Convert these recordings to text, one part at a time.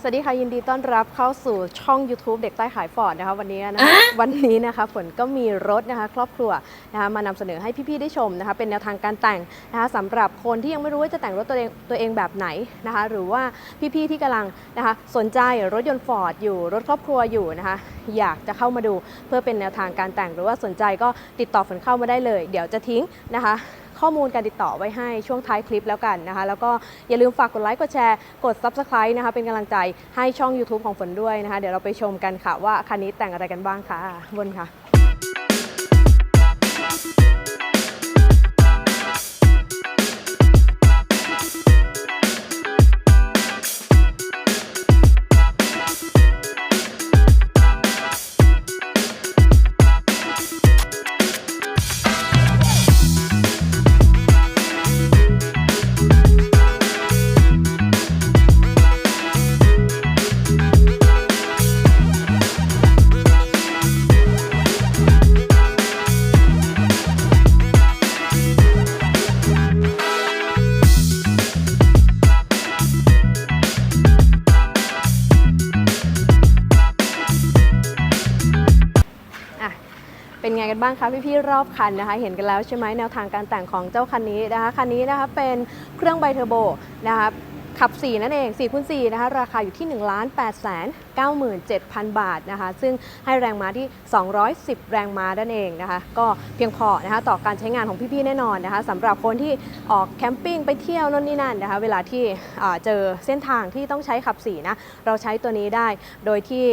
สวัสดีค่ะ ยินดีต้อนรับเข้าสู่ช่อง YouTube เด็กใต้ขายฟอร์ดนะคะวันนี้นะวันนี้นะคะฝนก็มีรถนะคะ ครอบครัวนะคะมานำเสนอให้พี่ๆได้ชมนะคะ เป็นแนวทางการแต่งนะคะสำหรับคนที่ยังไม่รู้ว่าจะแต่งรถตัวเองตัวเองแบบไหนนะคะ หรือว่าพี่ๆที่กำลังนะคะ สนใจรถยนต์ฟอร์ดอยู่รถครอบครัวอยู่นะคะ อยากจะเข้ามาดูเพื่อเป็นแนวทางการแต่งหรือว่าสนใจก็ติดต่อฝนเข้ามาได้เลย เดี๋ยวจะทิ้งนะคะ ข้อมูลการติดต่อไว้ให้ช่วงท้ายคลิปแล้วกันนะคะ แล้วก็อย่าลืมฝากกดไลค์กดแชร์กด Subscribe นะคะเป็นกำลังใจให้ช่อง YouTube ของฝนด้วยนะคะ เดี๋ยวเราไปชมกันค่ะว่าคันนี้แต่งอะไรกันบ้างค่ะบนค่ะอะ เป็นไงกันบ้างคะพี่ๆรอบคันนะคะ เห็นกันแล้วใช่ไหมแนวทางการแต่งของเจ้าคันนี้นะคะคันนี้นะคะเป็นเครื่องไบเทอร์โบนะคะ ขับ 4 นั่นเอง4คูณ4นะคะราคาอยู่ที่ 1 8 9 7 0 0 0 บาทนะคะซึ่งให้แรงม้าที่ 210 แรงม้านั่นเองนะคะก็เพียงพอนะคะต่อการใช้งานของพี่ๆแน่นอนนะคะสำหรับคนที่ออกแคมปิ้งไปเที่ยวนู่นนี่นั่นนะคะเวลาที่เจอเส้นทางที่ต้องใช้ขับ 4 นะเราใช้ตัวนี้ได้โดยที่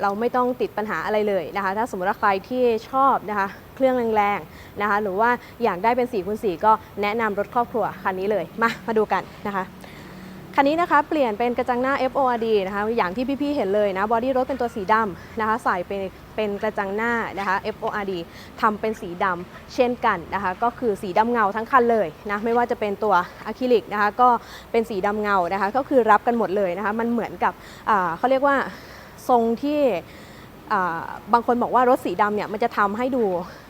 เราไม่ต้องติดปัญหาอะไรเลยนะคะถ้าสมมติว่าใครที่ชอบนะคะเครื่องแรงๆนะคะหรือว่าอยากได้เป็น4คูณ4ก็แนะนำรถครอบครัวคันนี้เลยมามาดูกันนะคะ คันนี้นะคะเปลี่ยนเป็นกระจังหน้า FORD นะคะอย่างที่พี่ๆเห็นเลยนะบอดี้รถเป็นตัวสีดำนะคะใส่เป็นเป็นกระจังหน้านะคะ FORD ทำเป็นสีดำเช่นกันนะคะก็คือสีดำเงาทั้งคันเลยนะไม่ว่าจะเป็นตัวอะคริลิกนะคะก็เป็นสีดำเงานะคะก็คือรับกันหมดเลยนะคะมันเหมือนกับเขาเรียกว่าทรงที่บางคนบอกว่ารถสีดำเนี่ยมันจะทำให้ดู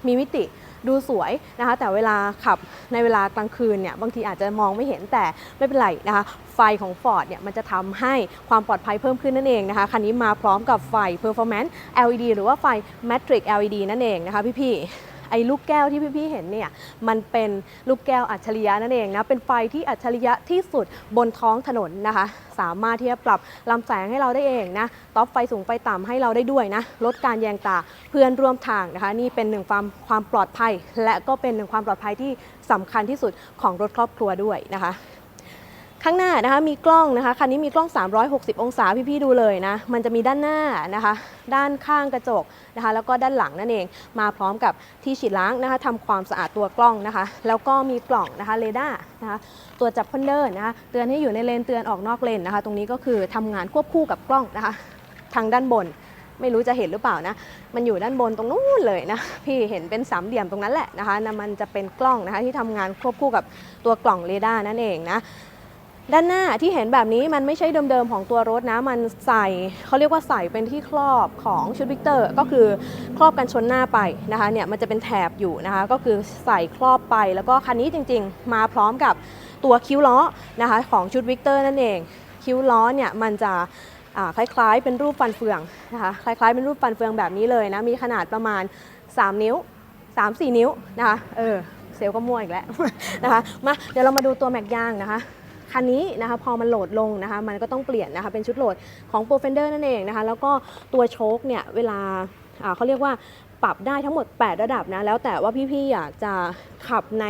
มีมิติ ดูสวยนะคะ แต่เวลาขับในเวลากลางคืนเนี่ยบางทีอาจจะมองไม่เห็นแต่ไม่เป็นไรนะคะไฟของ Ford เนี่ยมันจะทำให้ความปลอดภัยเพิ่มขึ้นนั่นเองนะคะ คันนี้มาพร้อมกับไฟ Performance LED หรือว่าไฟ Matrix LED นั่นเองนะคะพี่ๆ ไอ้ลูกแก้วที่พี่ๆเห็นเนี่ยมันเป็นลูกแก้วอัจฉริยะนั่นเองนะเป็นไฟที่อัจฉริยะที่สุดบนท้องถนนนะคะ สามารถที่จะปรับลำแสงให้เราได้เองนะต็อปไฟสูงไฟต่ำให้เราได้ด้วยนะลดการแยงตาเพื่อนร่วมทางนะคะ นี่เป็นหนึ่งความความปลอดภัย และก็เป็นหนึ่งความปลอดภัยที่สำคัญที่สุดของรถครอบครัวด้วยนะคะ ข้างหน้านะคะมีกล้องนะคะคันนี้มีกล้อง 360 องศาพี่ๆดูเลยนะมันจะมีด้านหน้านะคะ ด้านข้างกระจกนะคะ แล้วก็ด้านหลังนั่นเอง มาพร้อมกับที่ฉีดล้างนะคะทำความสะอาดตัวกล้องนะคะ แล้วก็มีกล่องนะคะเรดาร์นะคะ ตัวจับคอนเนอร์นะคะเตือนให้อยู่ในเลนเตือนออกนอกเลนนะคะ ตรงนี้ก็คือทำงานควบคู่กับกล้องนะคะ ทางด้านบนไม่รู้จะเห็นหรือเปล่านะ มันอยู่ด้านบนตรงนู้นเลยนะ พี่เห็นเป็นสามเหลี่ยมตรงนั้นแหละนะคะนะมันจะเป็นกล้องนะคะที่ทำงานควบคู่กับตัวกล่องเรดาร์นั่นเองนะ ด้านหน้าที่เห็นแบบนี้มันไม่ใช่เดิมๆของตัวรถนะ มันใส่เขาเรียกว่าใส่เป็นที่ครอบของชุดวิกเตอร์ ก็คือครอบกันชนหน้าไปนะคะเนี่ยมันจะเป็นแถบอยู่นะคะ ก็คือใส่ครอบไปแล้วก็คันนี้จริง ๆ มาพร้อมกับตัวคิ้วล้อนะคะของชุดวิกเตอร์นั่นเอง คิ้วล้อเนี่ยมันจะคล้ายๆ เป็นรูปฟันเฟืองนะคะคล้ายๆเป็นรูปฟันเฟืองแบบนี้เลยนะมีขนาดประมาณ 3 นิ้ว 3-4 นิ้วนะคะเออเซลก็มั่วอีกแล้วนะคะมาเดี๋ยวเรามาดูตัวแม็กยางนะคะ คันนี้นะคะพอมันโหลดลงนะคะมันก็ต้องเปลี่ยนนะคะเป็นชุดโหลดของ p r o f e n d e r นั่นเองนะคะแล้วก็ตัวโชคเนี่ยเวลาอ่าเขาเรียกว่าปรับได้ทั้งหมด 8 ระดับนะแล้วแต่ว่าพี่ๆอยากจะขับใน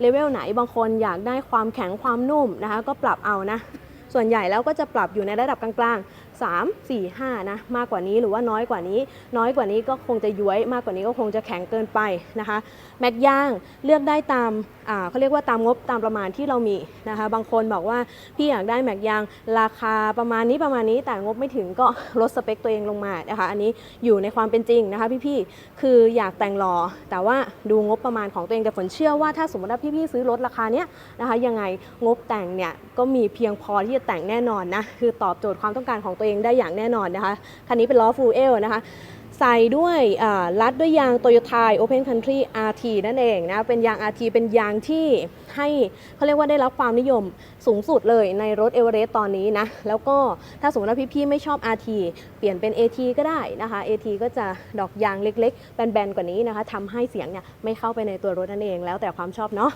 เลเวลไหนบางคนอยากได้ความแข็งความนุ่มนะคะก็ปรับเอานะส่วนใหญ่แล้วก็จะปรับอยู่ในระดับกลางๆ 3 4 5นะมากกว่านี้หรือว่าน้อยกว่านี้ น้อยกว่านี้ก็คงจะย้วย มากกว่านี้ก็คงจะแข็งเกินไปนะคะ แม็กย่างเลือกได้ตามเขาเรียกว่าตามงบตามประมาณที่เรามีนะคะ บางคนบอกว่าพี่อยากได้แม็กย่างราคาประมาณนี้ประมาณนี้แต่งบไม่ถึงก็ลดสเปคตัวเองลงมานะคะ อันนี้อยู่ในความเป็นจริงนะคะพี่ๆคืออยากแต่งหล่อแต่ว่าดูงบประมาณของตัวเองแต่ฝนเชื่อว่าถ้าสมมติว่าพี่ๆซื้อรถราคาเนี้ยนะคะ ยังไงงบแต่งเนี่ยก็มีเพียงพอที่จะแต่งแน่นอนนะคือตอบโจทย์ความต้องการของตัวเองได้อย่างแน่นอนนะคะ คันนี้เป็นล้อฟูลเอลนะคะใส่ด้วยอ่ารัดด้วยยาง Toyota Open Country RT นั่นเองนะ เป็นยาง RT เป็นยางที่ให้เขาเรียกว่าได้รับความนิยมสูงสุดเลยในรถเอเวอเรสต์ตอนนี้นะ แล้วก็ถ้าสมมติว่าพี่ๆไม่ชอบ RT เปลี่ยนเป็น AT ก็ได้นะคะ AT ก็จะดอกยางเล็กๆ แบนๆ กว่านี้นะคะทำให้เสียงเนี่ยไม่เข้าไปในตัวรถนั่นเองแล้วแต่ความชอบเนาะ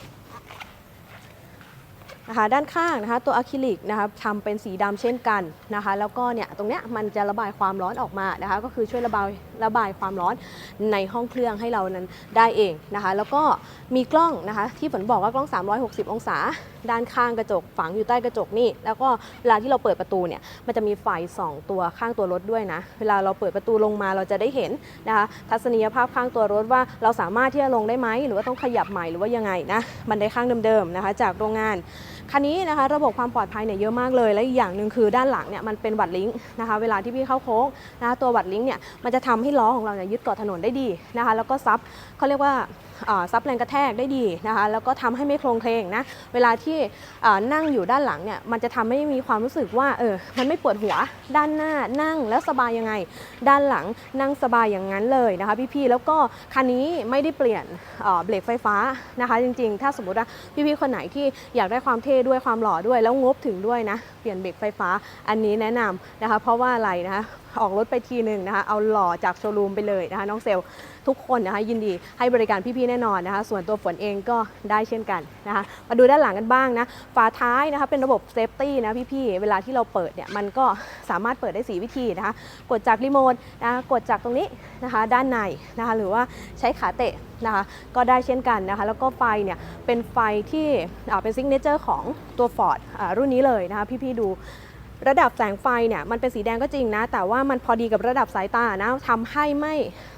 นะคะด้านข้างนะคะตัวอะคริลิกนะคะทำเป็นสีดำเช่นกันนะคะแล้วก็เนี่ยตรงเนี้ยมันจะระบายความร้อนออกมานะคะก็คือช่วยระบายระบายความร้อนในห้องเครื่องให้เรานั้นได้เองนะคะแล้วก็มีกล้องนะคะที่ฝนบอกว่ากล้อง 360 องศา ด้านข้างกระจกฝังอยู่ใต้กระจกนี่แล้วก็เวลาที่เราเปิดประตูเนี่ยมันจะมีไฟสองตัวข้างตัวรถด้วยนะเวลาเราเปิดประตูลงมาเราจะได้เห็นนะคะทัศนียภาพข้างตัวรถว่าเราสามารถที่จะลงได้ไหมหรือว่าต้องขยับใหม่หรือว่ายังไงนะบันไดข้างเดิมๆนะคะจากโรงงานคันนี้นะคะระบบความปลอดภัยเนี่ยเยอะมากเลย และอีกอย่างหนึ่งคือด้านหลังเนี่ยมันเป็นวัดลิงก์นะคะเวลาที่พี่เข้าโค้งนะคะตัววัดลิงก์เนี่ยมันจะทำให้ล้อของเราเนี่ยยึดเกาะถนนได้ดีนะคะแล้วก็ซับเขาเรียกว่าซับแรงกระแทกได้ดีนะคะแล้วก็ทำให้ไม่โครงเคลงนะเวลาที่นั่งอยู่ด้านหลังเนี่ยมันจะทำให้มีความรู้สึกว่าเออมันไม่ปวดหัวด้านหน้านั่งแล้วสบายยังไง ด้านหลังนั่งสบายอย่างนั้นเลยนะคะพี่ๆแล้วก็คันนี้ไม่ได้เปลี่ยนเอ่อเบรกไฟฟ้านะคะจริงๆ ถ้าสมมติว่าพี่ๆคนไหนที่อยากได้ความเท่ด้วยความหล่อด้วยแล้วงบถึงด้วยนะเปลี่ยนเบรกไฟฟ้าอันนี้แนะนำนะคะเพราะว่าอะไรนะคะ ออกรถไปทีหนึ่งนะคะเอาหล่อจากโชว์รูมไปเลยนะคะน้องเซลทุกคนนะคะยินดีให้บริการพี่ๆแน่นอนนะคะ ส่วนตัวฝนเองก็ได้เช่นกันนะคะ มาดูด้านหลังกันบ้างนะฝาท้ายนะคะเป็นระบบเซฟตี้นะพี่ๆเวลาที่เราเปิดเนี่ยมันก็สามารถเปิดได้ 4 วิธีนะคะ กดจากรีโมทนะคะกดจากตรงนี้นะคะ ด้านในนะคะ หรือว่าใช้ขาเตะนะคะก็ได้เช่นกันนะคะ แล้วก็ไฟเนี่ยเป็นไฟที่เป็นซิกเนเจอร์ของตัว Ford รุ่นนี้เลยนะคะ พี่ๆดู ระดับแสงไฟเนี่ยมันเป็นสีแดงก็จริงนะ แต่ว่ามันพอดีกับระดับสายตานะทำให้ไม่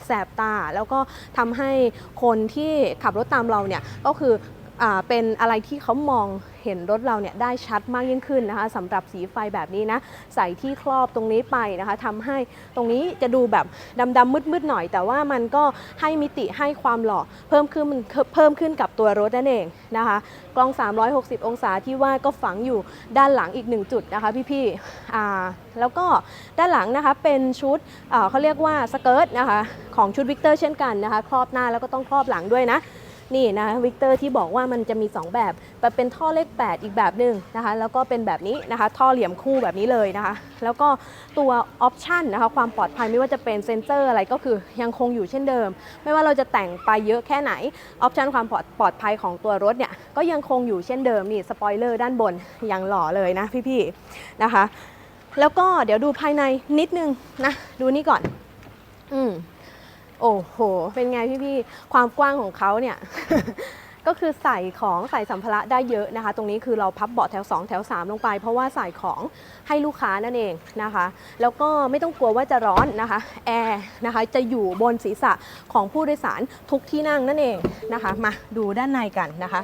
แสบตา แล้วก็ทำให้คนที่ขับรถตามเราเนี่ยก็คือ เป็นอะไรที่เขามองเห็นรถเราเนี่ยได้ชัดมากยิ่งขึ้นนะคะสำหรับสีไฟแบบนี้นะใส่ที่ครอบตรงนี้ไปนะคะทำให้ตรงนี้จะดูแบบดำๆมืดๆหน่อย แต่ว่ามันก็ให้มิติให้ความหล่อเพิ่มขึ้นเพิ่มขึ้นกับตัวรถนั่นเองนะคะกล้อง 360 องศาที่ว่าก็ฝังอยู่ด้านหลังอีกหนึ่งจุดนะคะพี่ๆแล้วก็ด้านหลังนะคะเป็นชุดเขาเรียกว่าสเกิร์ตนะคะของชุดวิกเตอร์เช่นกันนะคะครอบหน้าแล้วก็ต้องครอบหลังด้วยนะ นี่นะคะวิกเตอร์ที่บอกว่ามันจะมี2แบบแบบเป็นท่อเลข 8 อีกแบบหนึ่งนะคะ แล้วก็เป็นแบบนี้นะคะ ท่อเหลี่ยมคู่แบบนี้เลยนะคะ แล้วก็ตัวออปชันนะคะ ความปลอดภัยไม่ว่าจะเป็นเซ็นเซอร์อะไรก็คือยังคงอยู่เช่นเดิม ไม่ว่าเราจะแต่งไปเยอะแค่ไหนออปชันความปลอดปลอดภัยของตัวรถเนี่ย ก็ยังคงอยู่เช่นเดิมนี่สปอยเลอร์ด้านบนยังหล่อเลยนะพี่ๆนะคะ แล้วก็เดี๋ยวดูภายในนิดนึงนะ ดูนี่ก่อน อืม โอ้โห เป็นไงพี่พี่ๆ ความกว้างของเขาเนี่ย ก็คือใส่ของใส่สัมภาระได้เยอะนะคะ ตรงนี้คือเราพับเบาะแถว 2 แถว 3 ลงไป เพราะว่าใส่ของให้ลูกค้านั่นเองนะคะ แล้วก็ไม่ต้องกลัวว่าจะร้อนนะคะ แอร์นะคะจะอยู่บนศีรษะของผู้โดยสารทุกที่นั่งนั่นเองนะคะ มาดูด้านในกันนะคะ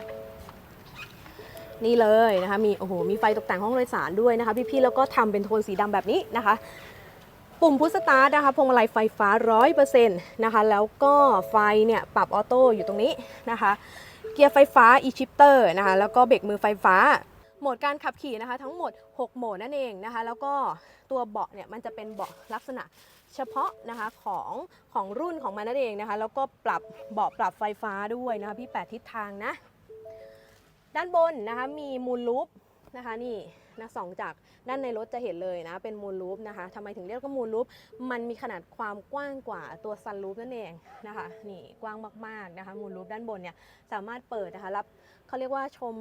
นี่เลยนะคะมีโอ้โหมีไฟตกแต่งห้องโดยสารด้วยนะคะ พี่ๆแล้วก็ทำเป็นโทนสีดำแบบนี้นะคะ ปุ่มพุชสตาร์ทนะคะพวงมาลัยไฟฟ้า 100%นะคะ แล้วก็ไฟเนี่ยปรับออโต้อยู่ตรงนี้นะคะ เกียร์ไฟฟ้า e-shifter นะคะ แล้วก็เบรกมือไฟฟ้า โหมดการขับขี่นะคะ ทั้งหมด 6 โหมดนั่นเองนะคะ แล้วก็ตัวเบาะเนี่ยมันจะเป็นเบาะลักษณะเฉพาะนะคะของของรุ่นของมันนั่นเองนะคะ แล้วก็ปรับเบาะปรับไฟฟ้าด้วยนะคะพี่แปดทิศทางนะ ด้านบนนะคะมีมูลลูปนะคะนี่ นะสองจากด้านในรถจะเห็นเลยนะ เป็นมูลลูปนะคะทำไมถึงเรียกว่ามูลลูปมันมีขนาดความกว้างกว่าตัวซันลูปนั่นเองนะคะนี่กว้างมากๆนะคะมูลลูปด้านบนเนี่ยสามารถเปิดนะคะรับเขาเรียกว่าชม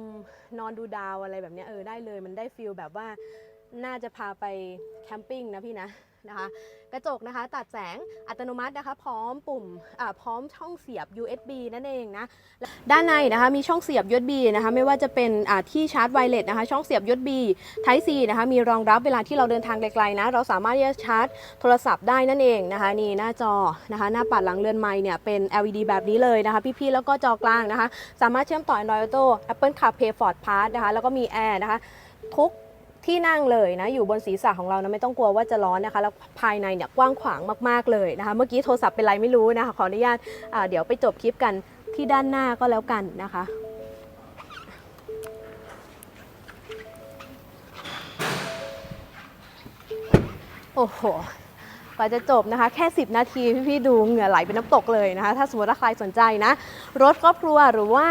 นอนดูดาวอะไรแบบนี้เออได้เลย มันได้ฟิลแบบว่าน่าจะพาไปแคมปิ้งนะพี่นะ นะคะ กระจกนะคะตัดแสงอัตโนมัตินะคะ พร้อมปุ่มอ่าพร้อมช่องเสียบ USB นั่นเองนะด้านในนะคะมีช่องเสียบ USB นะคะไม่ว่าจะเป็นอ่าที่ชาร์จไวเลสนะคะช่องเสียบ USB Type C นะคะมีรองรับเวลาที่เราเดินทางไกลๆนะเราสามารถที่จะชาร์จโทรศัพท์ได้นั่นเองนะคะนี่หน้าจอนะคะหน้าปัดหลังเรือนไม้เนี่ยเป็น LED แบบนี้เลยนะคะ พี่ๆแล้วก็จอกลางนะคะ สามารถเชื่อมต่อ Android Auto Apple CarPlay Ford Pass นะคะแล้วก็มีแอร์นะคะทุก ที่นั่งเลยนะอยู่บนศีรษะของเรานะไม่ต้องกลัวว่าจะร้อนนะคะ แล้วภายในเนี่ยกว้างขวางมากๆเลยนะคะ เมื่อกี้โทรศัพท์เป็นไรไม่รู้นะคะขออนุญาตเดี๋ยวไปจบคลิปกันที่ด้านหน้าก็แล้วกันนะคะโอ้โห ว่าจะจบนะคะ แค่ 10 นาทีพี่ๆดูเหงื่อไหลเป็นน้ำตกเลยนะคะ ถ้าสมมติว่าใครสนใจนะ รถครอบครัวหรือว่า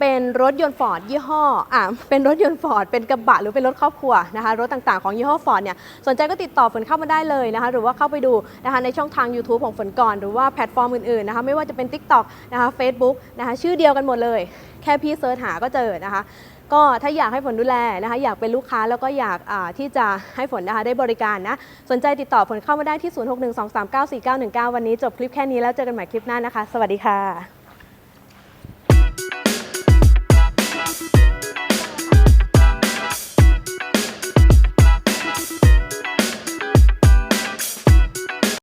เป็นรถยนต์ฟอร์ดยี่ห้ออ่าเป็นรถยนต์ฟอร์ดเป็นกระบะหรือเป็นรถครอบครัวนะคะ รถต่างๆของยี่ห้อฟอร์ดเนี่ยสนใจก็ติดต่อฝนเข้ามาได้เลยนะคะ หรือว่าเข้าไปดูนะคะในช่องทาง YouTube ของฝนก่อน หรือว่าแพลตฟอร์มอื่นๆนะคะไม่ว่าจะเป็น TikTok นะคะ Facebook นะคะชื่อเดียวกันหมดเลย แค่พี่เซิร์ชหาก็เจอนะคะ ก็ถ้าอยากให้ฝนดูแลนะคะอยากเป็นลูกค้าแล้วก็อยากที่จะให้ฝนนะคะได้บริการนะสนใจติดต่อฝนเข้ามาได้ที่ 0612394919 วันนี้จบคลิปแค่นี้แล้วเจอกันใหม่คลิปหน้านะคะ สวัสดีค่ะ